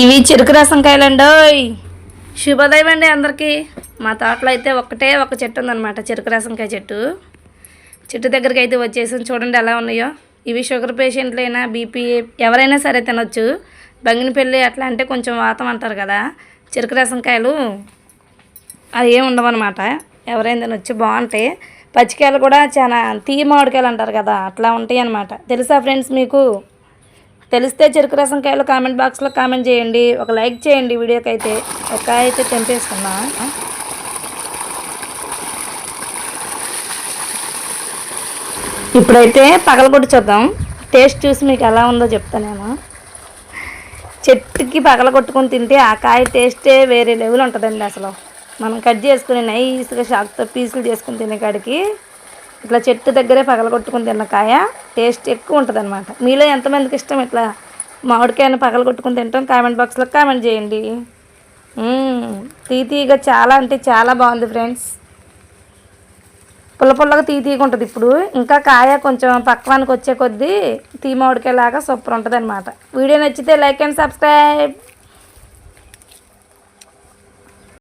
ఇవి చెరుకు రసం కాయలండోయ్ శుభోదయం అండి అందరికీ. మా తోటలో అయితే ఒక్కటే ఒక చెట్టు ఉందన్నమాట చెరుకు రసంకాయ చెట్టు. చెట్టు దగ్గరికి అయితే వచ్చేసి. చూడండి ఎలా ఉన్నాయో. ఇవి షుగర్ పేషెంట్లైనా బీపీ ఎవరైనా సరే తినొచ్చు. బంగినపల్లి అట్లా అంటే కొంచెం వాతం అంటారు కదా. చెరుకు రసంకాయలు అది ఏమి ఉండవన్నమాట. ఎవరైనా తినొచ్చు బాగుంటాయి పచ్చికాయలు కూడా చాలా తీయ మామిడికాయలు అంటారు కదా అట్లా ఉంటాయి అన్నమాట తెలుసా ఫ్రెండ్స్ మీకు? తెలిస్తే చెరుకు రసం కాయలు కామెంట్ బాక్స్లో కామెంట్ చేయండి. ఒక లైక్ చేయండి వీడియోకి అయితే ఒక కాయ అయితే తెంపేసుకున్నా. ఇప్పుడైతే పగలగొట్టు చూద్దాం. టేస్ట్ చూసి మీకు ఎలా ఉందో చెప్తానేమో చెట్టుకి పగలగొట్టుకొని తింటే ఆ కాయ టేస్టే వేరే లెవెల్ ఉంటుందండి అసలు. మనం కట్ చేసుకుని నైస్గా షాక్తో పీసులు చేసుకుని తినే కాడికి ఇట్లా చెట్టు దగ్గరే పగలగొట్టుకుని తిన్న కాయ టేస్ట్ ఎక్కువ ఉంటుంది అనమాట మీలో ఎంతమందికి ఇష్టం ఇట్లా మామిడికాయను పగలగొట్టుకుని తింటాం? కామెంట్ బాక్స్లో కామెంట్ చేయండి. తీతీగా చాలా అంటే చాలా బాగుంది ఫ్రెండ్స్. పుల్ల పుల్లగా తీతీగా ఉంటుంది ఇప్పుడు. ఇంకా కాయ కొంచెం పక్వానికి వచ్చే కొద్దీ తీ మామిడికాయ లాగా సూపర్ ఉంటుంది అనమాట వీడియో నచ్చితే లైక్ అండ్ సబ్స్క్రైబ్.